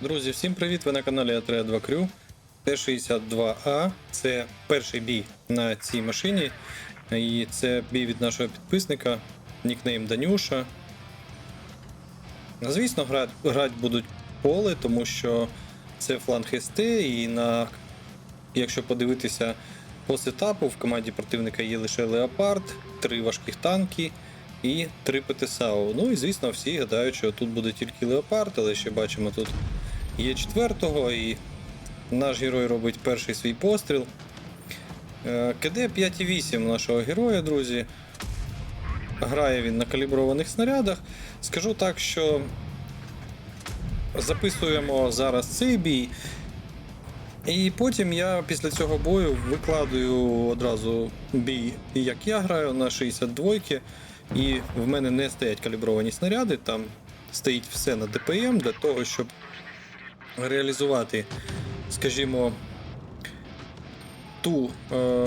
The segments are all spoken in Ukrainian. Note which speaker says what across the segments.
Speaker 1: Друзі, всім привіт! Ви на каналі Атрея 2 Крю. Т-62А це перший бій на цій машині. І це бій від нашого підписника, нікнейм Данюша. Звісно, грати, грати будуть поле, тому що це фланг СТ, і на, якщо подивитися по сетапу, в команді противника є лише Леопард, три важких танки і три ПТСАУ. Ну і звісно, всі гадають, що тут буде тільки Леопард, але ще бачимо тут є четвертого, і наш герой робить перший свій постріл. Е, КД 5,8 нашого героя, друзі. Грає він на каліброваних снарядах. Скажу так, що записуємо зараз цей бій. І потім я після цього бою викладаю одразу бій, як я граю на 62 і в мене не стоять калібровані снаряди, там стоїть все на ДПМ для того, щоб реалізувати, скажімо, ту е,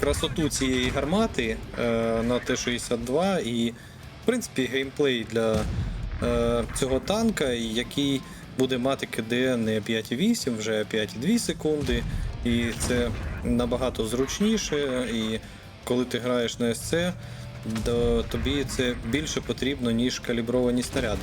Speaker 1: красоту цієї гармати е, на Т-62 і, в принципі, геймплей для е, цього танка, який буде мати КД не 5,8, вже 5,2 секунди. І це набагато зручніше. І коли ти граєш на СЦ, то тобі це більше потрібно, ніж калібровані снаряди.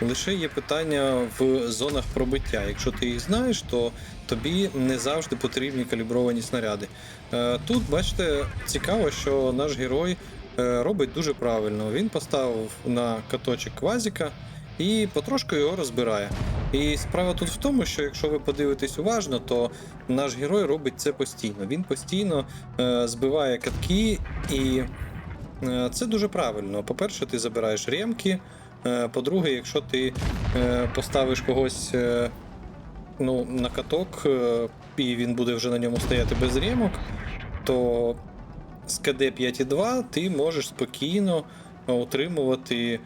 Speaker 1: Лише є питання в зонах пробиття. Якщо ти їх знаєш, то тобі не завжди потрібні калібровані снаряди. Е, Тут, бачите, цікаво, що наш герой е, робить дуже правильно. Він поставив на каточок квазіка і потрошку його розбирає. І справа тут в тому, що якщо ви подивитесь уважно, то наш герой робить це постійно. Він постійно е, збиває катки, і це дуже правильно. По-перше, ти забираєш ремки. Е, по-друге, якщо ти е, поставиш когось е, ну, на каток, е, і він буде вже на ньому стояти без ремок, то з КД 5.2 ти можеш спокійно утримувати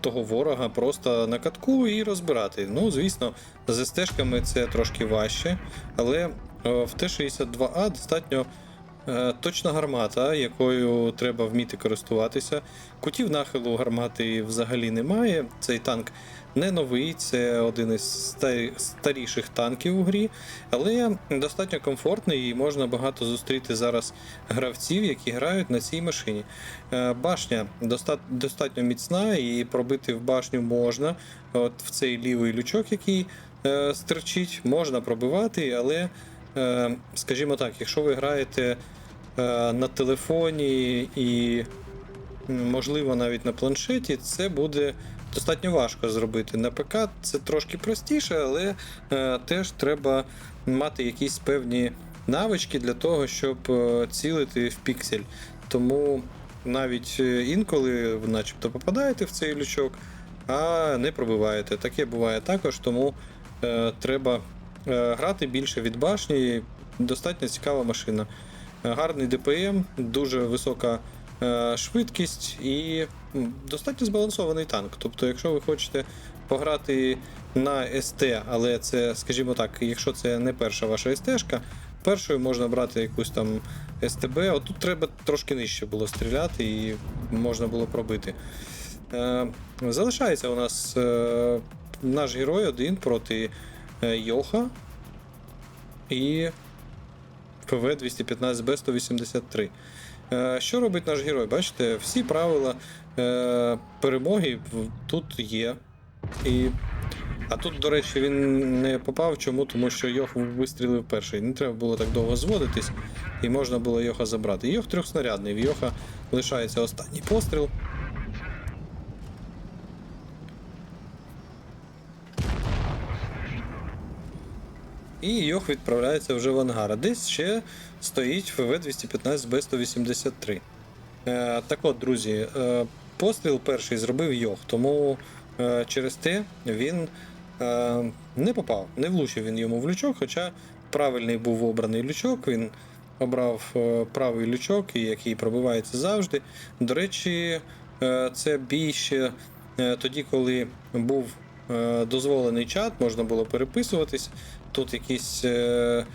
Speaker 1: того ворога просто на катку і розбирати. Ну, звісно, з стежками це трошки важче, але е, в Т-62А достатньо е, точна гармата, якою треба вміти користуватися. Кутів нахилу гармати взагалі немає. Цей танк не новий, це один із старіших танків у грі, але достатньо комфортний і можна багато зустріти зараз гравців, які грають на цій машині. Е, Башня достатньо міцна і пробити в башню можна. От в цей лівий лючок, який е, стерчить, можна пробивати, але, е, скажімо так, якщо ви граєте е, на телефоні і можливо навіть на планшеті, це буде достатньо важко зробити. На ПК це трошки простіше, але е, теж треба мати якісь певні навички для того, щоб е, цілити в піксель. Тому навіть е, інколи начебто попадаєте в цей лючок, а не пробиваєте. Таке буває також, тому е, треба е, грати більше від башні. Достатньо цікава машина. Е, Гарний ДПМ, дуже висока е, швидкість і достатньо збалансований танк. Тобто, якщо ви хочете пограти на СТ, але це, скажімо так, якщо це не перша ваша СТ-шка, першою можна брати якусь там СТБ. Отут треба трошки нижче було стріляти і можна було пробити. Е, залишається у нас е, наш герой один проти е, Йоха і ПВ 215 Б 183. Е, Що робить наш герой? Бачите, всі правила е, перемоги тут є. І... А тут, до речі, він не попав. Чому? Тому що Йох вистрілив перший. Не треба було так довго зводитись, і можна було Йоха забрати. Йох трьохснарядний, в Йоха лишається останній постріл. І Йох відправляється вже в ангар. А десь ще стоїть ФВ-215Б183. Е, так от, друзі, е, постріл перший зробив Йох, тому е, через те він е, не попав, не влучив він йому в лючок, хоча правильний був обраний лючок, він обрав е, правий лючок, який пробивається завжди. До речі, е, це бій ще е, тоді, коли був дозволений чат, можна було переписуватись. Тут якісь е,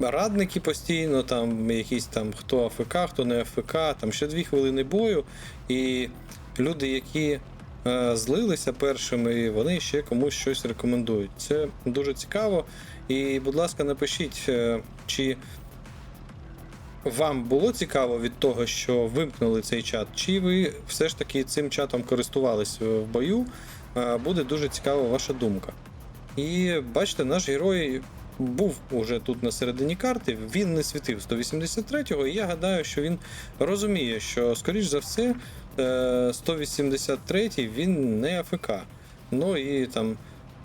Speaker 1: радники постійно, там якісь там хто АФК, хто не АФК, там ще дві хвилини бою. І люди, які е, злилися першими, вони ще комусь щось рекомендують. Це дуже цікаво. І, будь ласка, напишіть, е, чи вам було цікаво від того, що вимкнули цей чат, чи ви все ж таки цим чатом користувались в бою? Буде дуже цікава ваша думка. І бачите, наш герой був уже тут на середині карти, він не світив 183-го, і я гадаю, що він розуміє, що, скоріш за все, е, 183-й він не АФК. Ну і там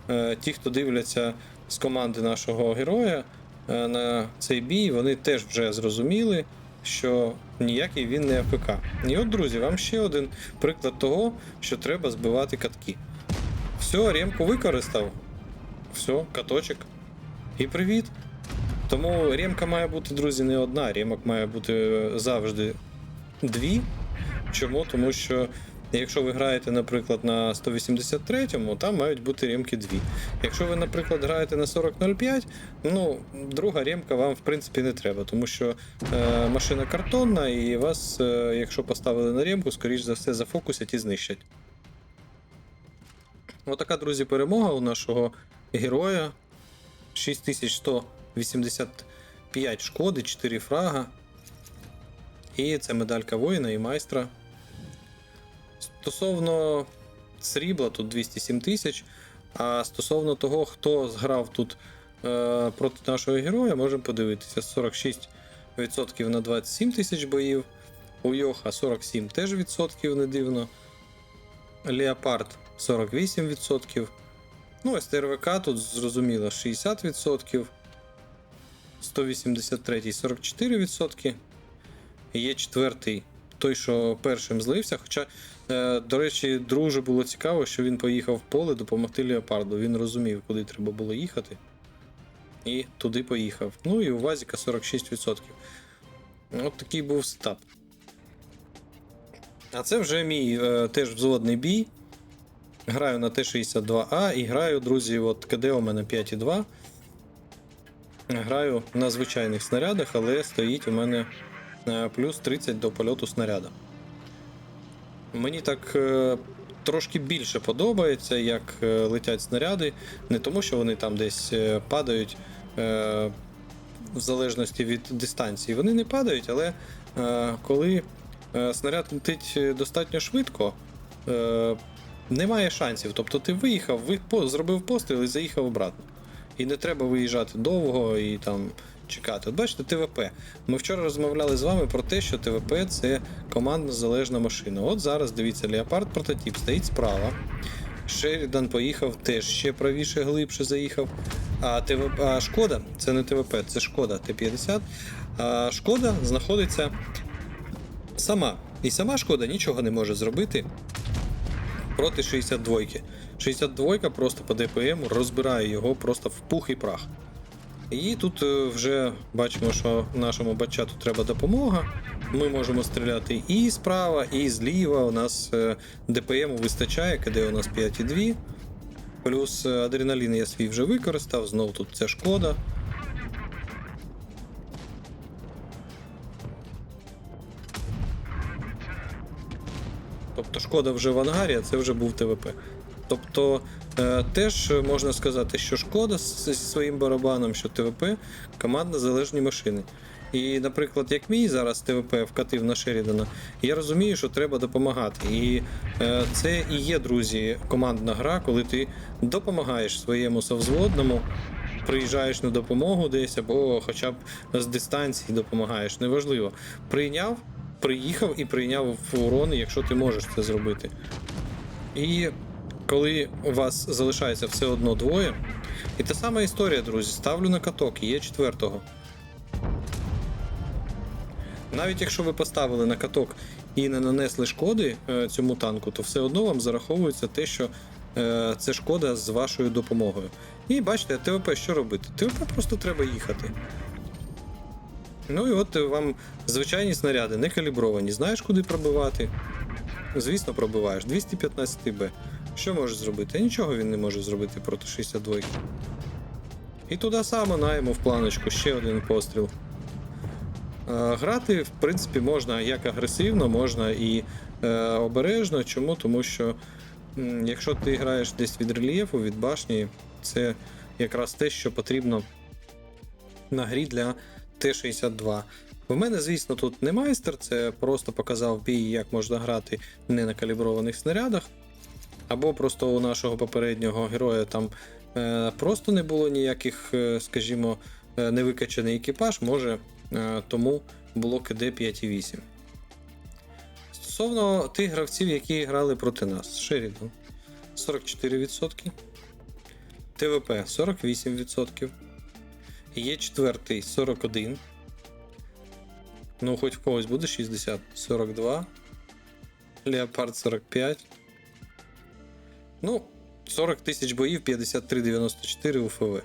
Speaker 1: е, ті, хто дивляться з команди нашого героя е, на цей бій, вони теж вже зрозуміли, що ніякий він не АФК. І от, друзі, вам ще один приклад того, що треба збивати катки. Все, ремку використав. Все, каточок. І привіт. Тому ремка має бути, друзі, не одна. Ремок має бути завжди дві. Чому? Тому що якщо ви граєте, наприклад, на 183-му, там мають бути ремки дві. Якщо ви, наприклад, граєте на 40.05, ну, друга ремка вам в принципі не треба, тому що е, машина картонна, і вас, е, якщо поставили на ремку, скоріш за все зафокусять і знищать. Отака, друзі, перемога у нашого героя. 6185 шкоди, 4 фрага. І це медалька воїна і майстра. Стосовно срібла, тут 207 тисяч. А стосовно того, хто зграв тут е, проти нашого героя, можемо подивитися: 46% на 27 тисяч боїв. У Йоха 47 теж відсотків, не дивно. Леопард 48%. Ну, ось ТРВК тут зрозуміло 60%. 183 44%. І Є четвертий, той, що першим злився. Хоча, е, до речі, дуже було цікаво, що він поїхав в поле допомогти Леопарду. Він розумів, куди треба було їхати. І туди поїхав. Ну і у Вазіка 46%. От такий був стап. А це вже мій е, теж взводний бій. Граю на Т-62А і граю, друзі, от КД у мене 5,2. Граю на звичайних снарядах, але стоїть у мене е, плюс 30 до польоту снаряда. Мені так е, трошки більше подобається, як е, летять снаряди. Не тому, що вони там десь падають в залежності від дистанції. Вони не падають, але коли снаряд летить достатньо швидко. Немає шансів. Тобто ти виїхав, зробив постріл і заїхав обратно. І не треба виїжджати довго і там чекати. От бачите, ТВП. Ми вчора розмовляли з вами про те, що ТВП це командно залежна машина. От зараз дивіться, Леопард прототип стоїть справа. Шерідан поїхав теж ще правіше, глибше заїхав. А, ТВП, а Шкода, це не ТВП, це Шкода Т-50. А Шкода знаходиться сама. І сама шкода нічого не може зробити проти 62-ки. 62-ка просто по ДПМ розбирає його просто в пух і прах. І тут е, вже бачимо, що нашому бачату треба допомога. Ми можемо стріляти і справа, і зліва. У нас е, ДПМ вистачає, КД у нас 5,2. Плюс е, адреналін я свій вже використав, знов тут ця шкода. Тобто шкода вже в ангарі, а це вже був ТВП. Тобто е, теж можна сказати, що шкода зі своїм барабаном, що ТВП командно залежні машини. І, наприклад, як мій зараз ТВП вкатив на Шерідана, я розумію, що треба допомагати. І е, це і є, друзі, командна гра, коли ти допомагаєш своєму совзводному, приїжджаєш на допомогу десь, або хоча б з дистанції допомагаєш. Неважливо. Прийняв, приїхав і прийняв урон, якщо ти можеш це зробити. І коли у вас залишається все одно двоє. І та сама історія, друзі, ставлю на каток, є четвертого. Навіть якщо ви поставили на каток і не нанесли шкоди е, цьому танку, то все одно вам зараховується те, що е, це шкода з вашою допомогою. І бачите, ТВП що робити? ТВП просто треба їхати. Ну і от вам звичайні снаряди, не калібровані. Знаєш, куди пробивати? Звісно, пробиваєш. 215Б. Що можеш зробити? Нічого він не може зробити проти 62. І туди саме наємо в планочку ще один постріл. Е, Грати, в принципі, можна як агресивно, можна і е, обережно. Чому? Тому що якщо ти граєш десь від рельєфу, від башні, це якраз те, що потрібно на грі для Т-62. В мене, звісно, тут не майстер, це просто показав бій, як можна грати не на каліброваних снарядах. Або просто у нашого попереднього героя там е, просто не було ніяких, е, скажімо, е, невикачаний екіпаж, може е, тому було КД 5,8. Стосовно тих гравців, які грали проти нас, Шерідан 44%, ТВП 48%, є четвертий 41%. Ну, хоч в когось буде 60, 42. Леопард 45. Ну, 40 тисяч боїв, 53,94 у ФВ.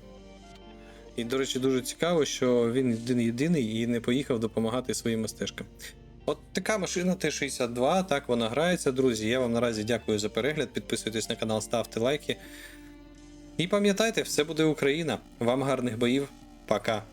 Speaker 1: І, до речі, дуже цікаво, що він один єдиний і не поїхав допомагати своїм стежкам. От така машина Т-62, так вона грається, друзі. Я вам наразі дякую за перегляд. Підписуйтесь на канал, ставте лайки. І пам'ятайте, все буде Україна. Вам гарних боїв. Пока.